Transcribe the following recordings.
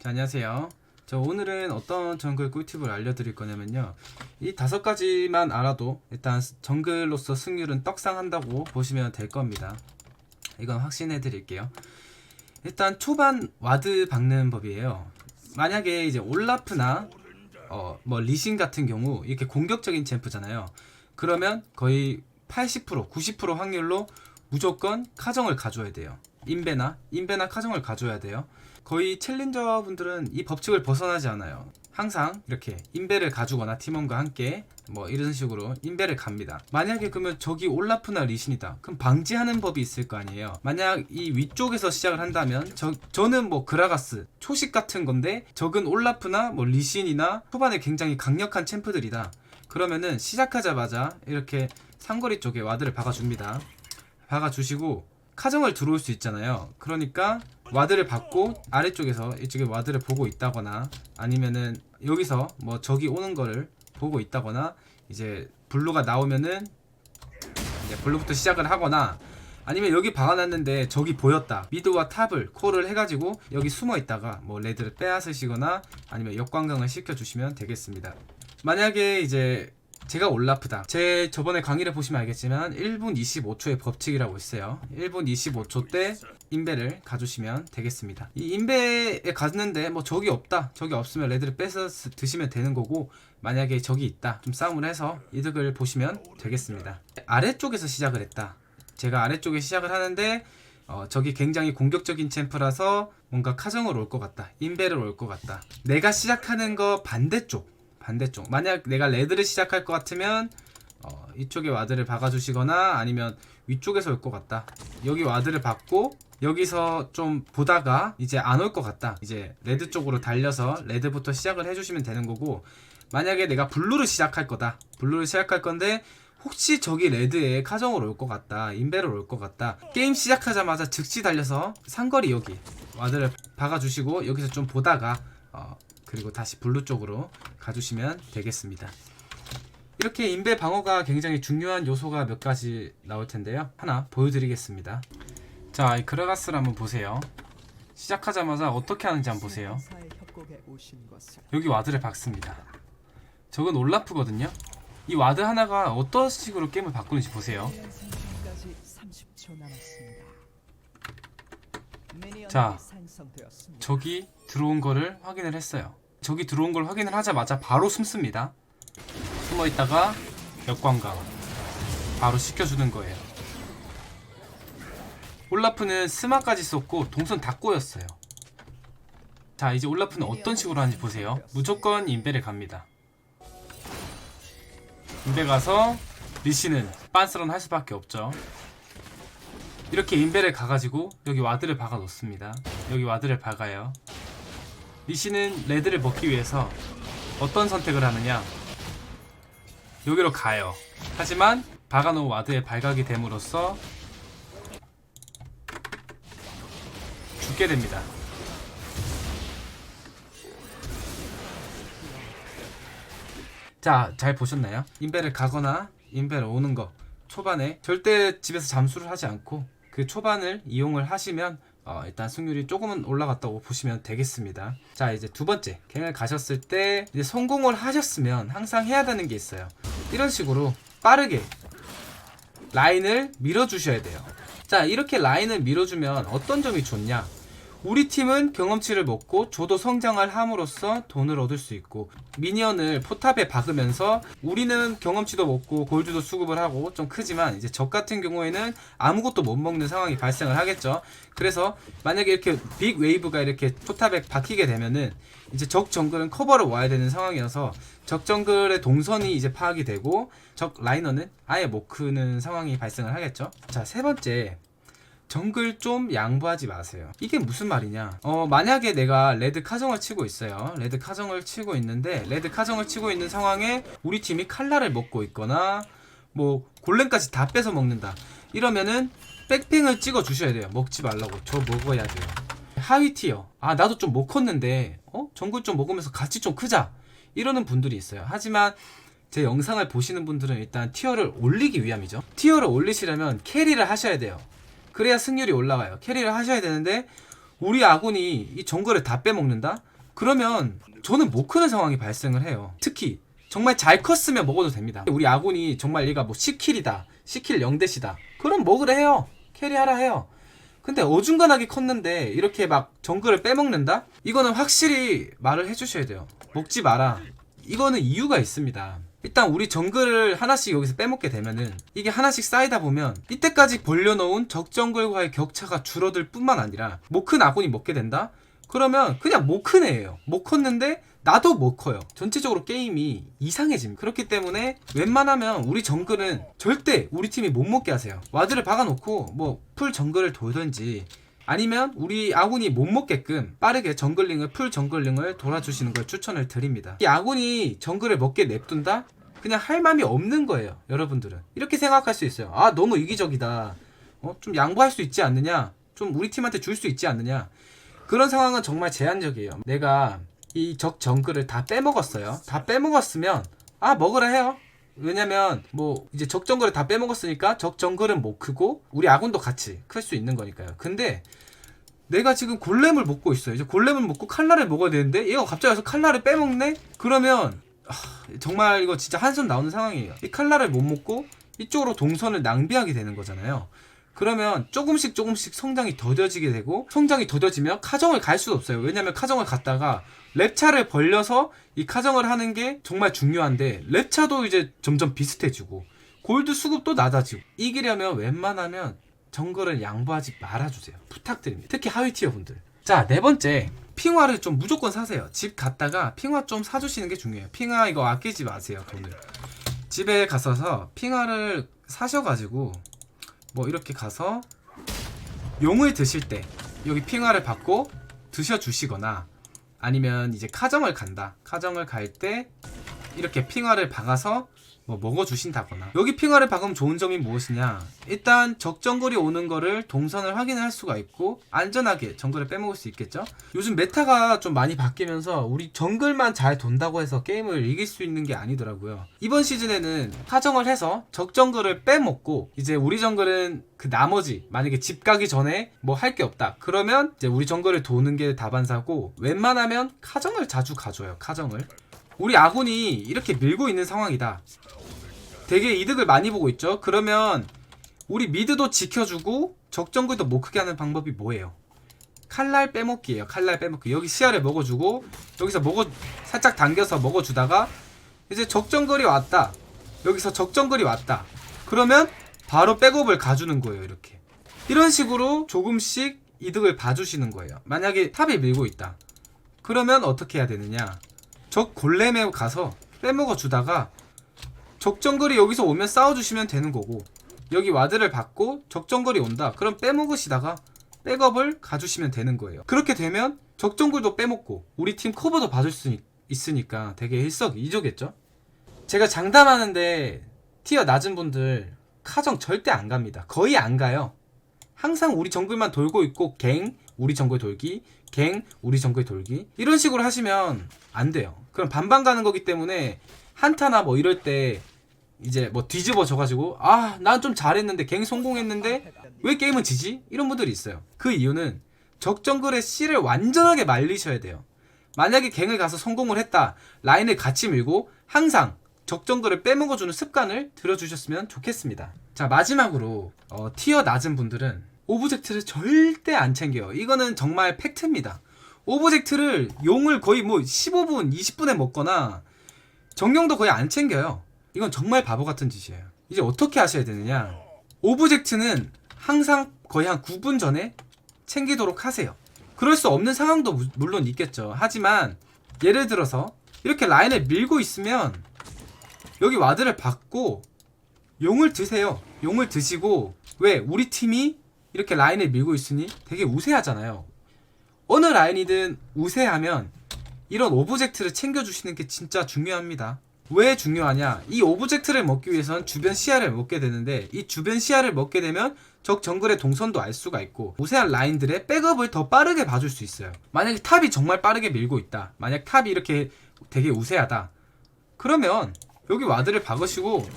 자, 안녕하세요. 저 오늘은 어떤 정글 꿀팁을 알려드릴 거냐면요. 이 다섯 가지만 알아도 일단 정글로서 승률은 떡상한다고 보시면 될 겁니다. 이건 확신해 드릴게요. 일단 초반 와드 박는 법이에요. 만약에 이제 올라프나 어, 뭐 리신 같은 경우 이렇게 공격적인 챔프잖아요. 그러면 거의 80% 90% 확률로 무조건 카정을 가져야 돼요. 인베나 인베나 카정을 가져야 돼요. 거의 챌린저 분들은 이 법칙을 벗어나지 않아요. 항상 이렇게 인베를 가주거나 팀원과 함께 뭐 이런 식으로 인베를 갑니다. 만약에 그러면 저기 올라프나 리신이다. 그럼 방지하는 법이 있을 거 아니에요. 만약 이 위쪽에서 시작을 한다면 저 저는 뭐 그라가스 초식 같은 건데 적은 올라프나 뭐 리신이나 초반에 굉장히 강력한 챔프들이다. 그러면은 시작하자마자 이렇게 상거리 쪽에 와드를 박아줍니다. 박아주시고 카정을 들어올 수 있잖아요. 그러니까 와드를 받고 아래쪽에서 이쪽에 와드를 보고 있다거나 아니면은 여기서 뭐 적이 오는 거를 보고 있다거나 이제 블루가 나오면은 이제 블루부터 시작을 하거나 아니면 여기 박아놨는데 적이 보였다 미드와 탑을 콜을 해가지고 여기 숨어 있다가 뭐 레드를 빼앗으시거나 아니면 역광강을 시켜주시면 되겠습니다 만약에 이제 제가 올라프다. 제 저번에 강의를 보시면 알겠지만 1분 25초의 법칙이라고 있어요. 1분 25초 때 인베를 가주시면 되겠습니다. 이 인베에 갔는데 뭐 적이 없다. 적이 없으면 레드를 뺏어 스- 드시면 되는 거고 만약에 적이 있다. 좀 싸움을 해서 이득을 보시면 되겠습니다. 아래쪽에서 시작을 했다. 제가 아래쪽에 시작을 하는데 어, 적이 굉장히 공격적인 챔프라서 뭔가 카정으로 올것 같다. 인베를 올 것 같다. 내가 시작하는 거 반대쪽. 반대쪽. 만약 내가 레드를 시작할 것 같으면 어, 이쪽에 와드를 박아주시거나 아니면 위쪽에서 올 것 같다. 여기 와드를 박고 여기서 좀 보다가 이제 안 올 것 같다. 이제 레드 쪽으로 달려서 레드부터 시작을 해주시면 되는 거고 만약에 내가 블루를 시작할 거다. 블루를 시작할 건데 혹시 저기 레드에 카정으로 올 것 같다. 인베로 올 것 같다. 게임 시작하자마자 즉시 달려서 상거리 여기 와드를 박아주시고 여기서 좀 보다가 어, 그리고 다시 블루 쪽으로 가주시면 되겠습니다. 이렇게 인베 방어가 굉장히 중요한 요소가 몇 가지 나올 텐데요. 하나 보여드리겠습니다. 자, 이 그라가스를 한번 보세요. 시작하자마자 어떻게 하는지 한번 보세요. 여기 와드를 박습니다. 저건 올라프거든요. 이 와드 하나가 어떤 식으로 게임을 바꾸는지 보세요. 자, 저기 들어온 거를 확인을 했어요. 저기 들어온 걸 확인을 하자마자 바로 숨습니다. 숨어 있다가 역광강 바로 시켜주는 거예요. 올라프는 스마까지 썼고 동선 다 꼬였어요. 자 이제 올라프는 어떤 식으로 하는지 보세요. 무조건 인베를 갑니다. 인베 가서 리시는 빤스런 할 수밖에 없죠. 이렇게 인베를 가가지고 여기 와드를 박아 놓습니다. 여기 와드를 박아요. 리시는 레드를 먹기 위해서 어떤 선택을 하느냐? 여기로 가요. 하지만 박아놓은 와드에 발각이 됨으로써 죽게 됩니다. 자, 잘 보셨나요? 인베를 가거나 인베를 오는 거 초반에 절대 집에서 잠수를 하지 않고 그 초반을 이용을 하시면 어, 일단 승률이 조금은 올라갔다고 보시면 되겠습니다. 자, 이제 두 번째 갱을 가셨을 때 이제 성공을 하셨으면 항상 해야 되는 게 있어요. 이런 식으로 빠르게 라인을 밀어주셔야 돼요. 자, 이렇게 라인을 밀어주면 어떤 점이 좋냐? 우리 팀은 경험치를 먹고 저도 성장을 함으로써 돈을 얻을 수 있고 미니언을 포탑에 박으면서 우리는 경험치도 먹고 골드도 수급을 하고 좀 크지만 이제 적 같은 경우에는 아무것도 못 먹는 상황이 발생을 하겠죠. 그래서 만약에 이렇게 빅 웨이브가 이렇게 포탑에 박히게 되면은 이제 적 정글은 커버로 와야 되는 상황이어서 적 정글의 동선이 이제 파악이 되고 적 라이너는 아예 못 크는 상황이 발생을 하겠죠. 자, 세 번째 정글 좀 양보하지 마세요. 이게 무슨 말이냐? 어, 만약에 내가 레드 카정을 치고 있어요. 레드 카정을 치고 있는데, 레드 카정을 치고 있는 상황에 우리 팀이 칼라를 먹고 있거나, 뭐, 골렘까지 다 뺏어 먹는다. 이러면은, 백핑을 찍어 주셔야 돼요. 먹지 말라고. 저 먹어야 돼요. 하위 티어. 아, 나도 좀 못 컸는데, 어? 정글 좀 먹으면서 같이 좀 크자. 이러는 분들이 있어요. 하지만, 제 영상을 보시는 분들은 일단 티어를 올리기 위함이죠. 티어를 올리시려면 캐리를 하셔야 돼요. 그래야 승률이 올라가요. 캐리를 하셔야 되는데 우리 아군이 이 정글을 다 빼먹는다? 그러면 저는 못 크는 상황이 발생을 해요. 특히 정말 잘 컸으면 먹어도 됩니다. 우리 아군이 정말 얘가 뭐 10킬이다, 10킬 0대시다. 그럼 먹으라 해요. 캐리하라 해요. 근데 어중간하게 컸는데 이렇게 막 정글을 빼먹는다? 이거는 확실히 말을 해주셔야 돼요. 먹지 마라. 이거는 이유가 있습니다. 일단 우리 정글을 하나씩 여기서 빼먹게 되면은 이게 하나씩 쌓이다 보면 이때까지 벌려놓은 적정글과의 격차가 줄어들 뿐만 아니라 못큰 아군이 먹게 된다? 그러면 그냥 못 큰 애예요. 못 컸는데 나도 못 커요. 전체적으로 게임이 이상해집니다. 그렇기 때문에 웬만하면 우리 정글은 절대 우리 팀이 못 먹게 하세요. 와드를 박아놓고 뭐 풀 정글을 돌든지 아니면 우리 아군이 못 먹게끔 빠르게 정글링을 풀 정글링을 돌아주시는 걸 추천을 드립니다. 이 아군이 정글을 먹게 냅둔다? 그냥 할 맘이 없는 거예요. 여러분들은 이렇게 생각할 수 있어요. 아 너무 이기적이다. 어, 좀 양보할 수 있지 않느냐? 좀 우리 팀한테 줄 수 있지 않느냐? 그런 상황은 정말 제한적이에요. 내가 이 적 정글을 다 빼먹었어요. 다 빼먹었으면 아 먹으라 해요. 왜냐면 뭐 이제 적 정글을 다 빼먹었으니까 적 정글은 못 크고 우리 아군도 같이 클 수 있는 거니까요. 근데 내가 지금 골렘을 먹고 있어요. 이제 골렘을 먹고 칼라를 먹어야 되는데 얘가 갑자기 와서 칼라를 빼먹네? 그러면 아, 정말 이거 진짜 한숨 나오는 상황이에요. 이 칼라를 못 먹고 이쪽으로 동선을 낭비하게 되는 거잖아요. 그러면 조금씩 조금씩 성장이 더뎌지게 되고 성장이 더뎌지면 카정을 갈 수 없어요. 왜냐면 카정을 갔다가 랩차를 벌려서 이 카정을 하는 게 정말 중요한데 랩차도 이제 점점 비슷해지고 골드 수급도 낮아지고 이기려면 웬만하면 정글은 양보하지 말아주세요. 부탁드립니다. 특히 하위 티어 분들. 자, 네 번째. 핑화를 좀 무조건 사세요. 집 갔다가 핑화 좀 사주시는 게 중요해요. 핑화 이거 아끼지 마세요, 돈을. 집에 가서서 핑화를 사셔가지고 뭐 이렇게 가서 용을 드실 때 여기 핑화를 받고 드셔주시거나 아니면 이제 카정을 간다. 카정을 갈 때 이렇게 핑화를 박아서 뭐 먹어주신다거나. 여기 핑화를 박으면 좋은 점이 무엇이냐? 일단 적정글이 오는 거를 동선을 확인할 수가 있고 안전하게 정글을 빼먹을 수 있겠죠? 요즘 메타가 좀 많이 바뀌면서 우리 정글만 잘 돈다고 해서 게임을 이길 수 있는 게 아니더라고요. 이번 시즌에는 하정을 해서 적정글을 빼먹고 이제 우리 정글은 그 나머지 만약에 집 가기 전에 뭐 할 게 없다. 그러면 이제 우리 정글을 도는 게 다반사고 웬만하면 카정을 자주 가줘요 카정을 우리 아군이 이렇게 밀고 있는 상황이다 되게 이득을 많이 보고 있죠. 그러면 우리 미드도 지켜주고 적정글도 못 크게 하는 방법이 뭐예요? 칼날 빼먹기예요. 칼날 빼먹기. 여기 시야를 먹어주고 여기서 먹어 살짝 당겨서 먹어주다가 이제 적정글이 왔다. 여기서 적정글이 왔다. 그러면 바로 백업을 가주는 거예요. 이렇게. 이런 식으로 조금씩 이득을 봐주시는 거예요. 만약에 탑이 밀고 있다. 그러면 어떻게 해야 되느냐? 적 골렘에 가서 빼먹어 주다가 적정글이 여기서 오면 싸워주시면 되는 거고 여기 와드를 받고 적정글이 온다. 그럼 빼먹으시다가 백업을 가주시면 되는 거예요. 그렇게 되면 적정글도 빼먹고 우리 팀 커버도 받을 수 있- 있으니까 되게 일석이조겠죠? 제가 장담하는데 티어 낮은 분들 카정 절대 안 갑니다. 거의 안 가요. 항상 우리 정글만 돌고 있고 갱 우리 정글 돌기 갱 우리 정글 돌기. 이런 식으로 하시면 안 돼요. 그럼 반반 가는 거기 때문에 한타나 뭐 이럴 때 이제 뭐 뒤집어 져 가지고 아 난 좀 잘했는데 갱 성공했는데 왜 게임은 지지? 이런 분들이 있어요. 그 이유는 적정글의 C를 완전하게 말리셔야 돼요. 만약에 갱을 가서 성공을 했다 라인을 같이 밀고 항상 적정글을 빼먹어주는 습관을 들여주셨으면 좋겠습니다. 자 마지막으로 어, 티어 낮은 분들은 오브젝트를 절대 안 챙겨요 이거는 정말 팩트입니다 오브젝트를 용을 거의 뭐 15분 20분에 먹거나 정령도 거의 안 챙겨요. 이건 정말 바보 같은 짓이에요. 이제 어떻게 하셔야 되느냐? 오브젝트는 항상 거의 한 9분 전에 챙기도록 하세요. 그럴 수 없는 상황도 무- 물론 있겠죠. 하지만 예를 들어서 이렇게 라인을 밀고 있으면 여기 와드를 받고 용을 드세요. 용을 드시고 왜 우리 팀이 이렇게 라인을 밀고 있으니 되게 우세하잖아요. 어느 라인이든 우세하면 이런 오브젝트를 챙겨주시는 게 진짜 중요합니다. 왜 중요하냐? 이 오브젝트를 먹기 위해선 주변 시야를 먹게 되는데 이 주변 시야를 먹게 되면 적 정글의 동선도 알 수가 있고 우세한 라인들의 백업을 더 빠르게 봐줄 수 있어요. 만약에 탑이 정말 빠르게 밀고 있다. 만약 탑이 이렇게 되게 우세하다. 그러면 여기 와드를 박으시고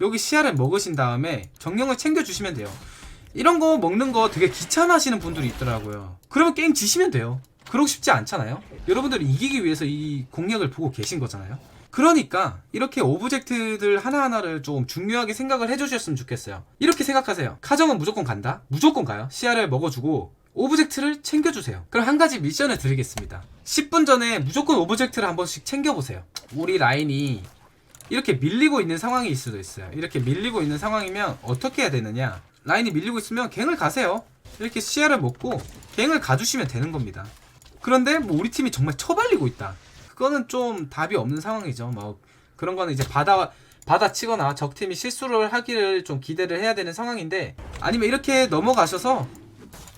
여기 시야를 먹으신 다음에 정령을 챙겨주시면 돼요. 이런 거 먹는 거 되게 귀찮아하시는 분들이 있더라고요. 그러면 게임 지시면 돼요. 그러고 싶지 않잖아요. 여러분들이 이기기 위해서 이 공략을 보고 계신 거잖아요. 그러니까 이렇게 오브젝트들 하나하나를 좀 중요하게 생각을 해주셨으면 좋겠어요. 이렇게 생각하세요. 카정은 무조건 간다? 무조건 가요. 시야를 먹어주고 오브젝트를 챙겨주세요. 그럼 한 가지 미션을 드리겠습니다. 10분 전에 무조건 오브젝트를 한 번씩 챙겨보세요. 우리 라인이 이렇게 밀리고 있는 상황일 수도 있어요. 이렇게 밀리고 있는 상황이면 어떻게 해야 되느냐? 라인이 밀리고 있으면 갱을 가세요. 이렇게 시야를 먹고 갱을 가주시면 되는 겁니다. 그런데 뭐 우리 팀이 정말 처발리고 있다. 그거는 좀 답이 없는 상황이죠. 뭐 그런 거는 이제 받아 받아치거나 적 팀이 실수를 하기를 좀 기대를 해야 되는 상황인데 아니면 이렇게 넘어가셔서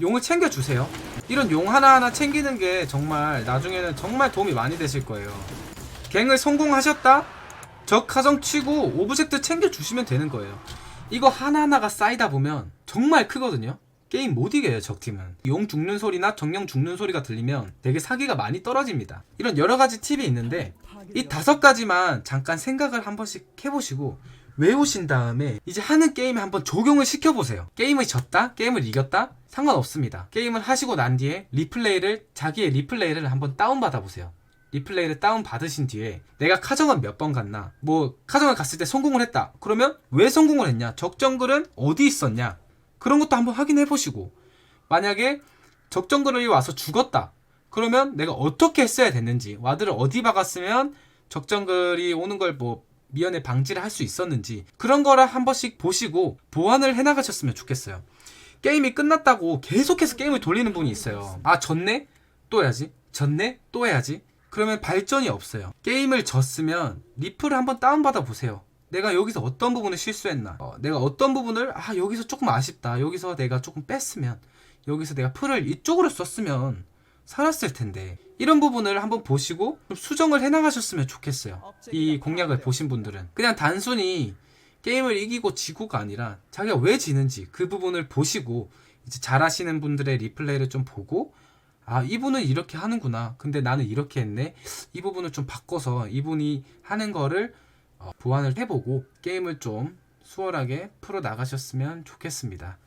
용을 챙겨 주세요. 이런 용 하나하나 챙기는 게 정말 나중에는 정말 도움이 많이 되실 거예요. 갱을 성공하셨다? 적 가정 치고 오브젝트 챙겨 주시면 되는 거예요. 이거 하나하나가 쌓이다 보면 정말 크거든요. 게임 못 이겨요, 적팀은. 용 죽는 소리나 정령 죽는 소리가 들리면 되게 사기가 많이 떨어집니다. 이런 여러 가지 팁이 있는데 이 다섯 가지만 잠깐 생각을 한 번씩 해보시고 외우신 다음에 이제 하는 게임에 한번 적용을 시켜보세요. 게임을 졌다? 게임을 이겼다? 상관없습니다. 게임을 하시고 난 뒤에 리플레이를, 자기의 리플레이를 한번 다운받아 보세요. 리플레이를 다운 받으신 뒤에 내가 카정은 몇 번 갔나? 뭐 카정을 갔을 때 성공을 했다. 그러면 왜 성공을 했냐? 적정글은 어디 있었냐? 그런 것도 한번 확인해 보시고. 만약에 적정글이 와서 죽었다. 그러면 내가 어떻게 했어야 됐는지 와드를 어디 박았으면 적정글이 오는 걸뭐 미연에 방지를 할 수 있었는지 그런 거를 한 번씩 보시고 보완을 해 나가셨으면 좋겠어요. 게임이 끝났다고 계속해서 게임을 돌리는 분이 있어요. 아 졌네? 또 해야지. 졌네? 또 해야지 그러면 발전이 없어요. 게임을 졌으면 리플을 한번 다운받아 보세요. 내가 여기서 어떤 부분을 실수했나? 어, 내가 어떤 부분을 아 여기서 조금 아쉽다. 여기서 내가 조금 뺐으면 여기서 내가 풀을 이쪽으로 썼으면 살았을 텐데 이런 부분을 한번 보시고 좀 수정을 해나가셨으면 좋겠어요. 이 공략을 보신 분들은 그냥 단순히 게임을 이기고 지고가 아니라 자기가 왜 지는지 그 부분을 보시고 이제 잘하시는 분들의 리플레이를 좀 보고 아 이분은 이렇게 하는구나. 근데 나는 이렇게 했네. 이 부분을 좀 바꿔서 이분이 하는 거를 어, 보완을 해보고 게임을 좀 수월하게 풀어 나가셨으면 좋겠습니다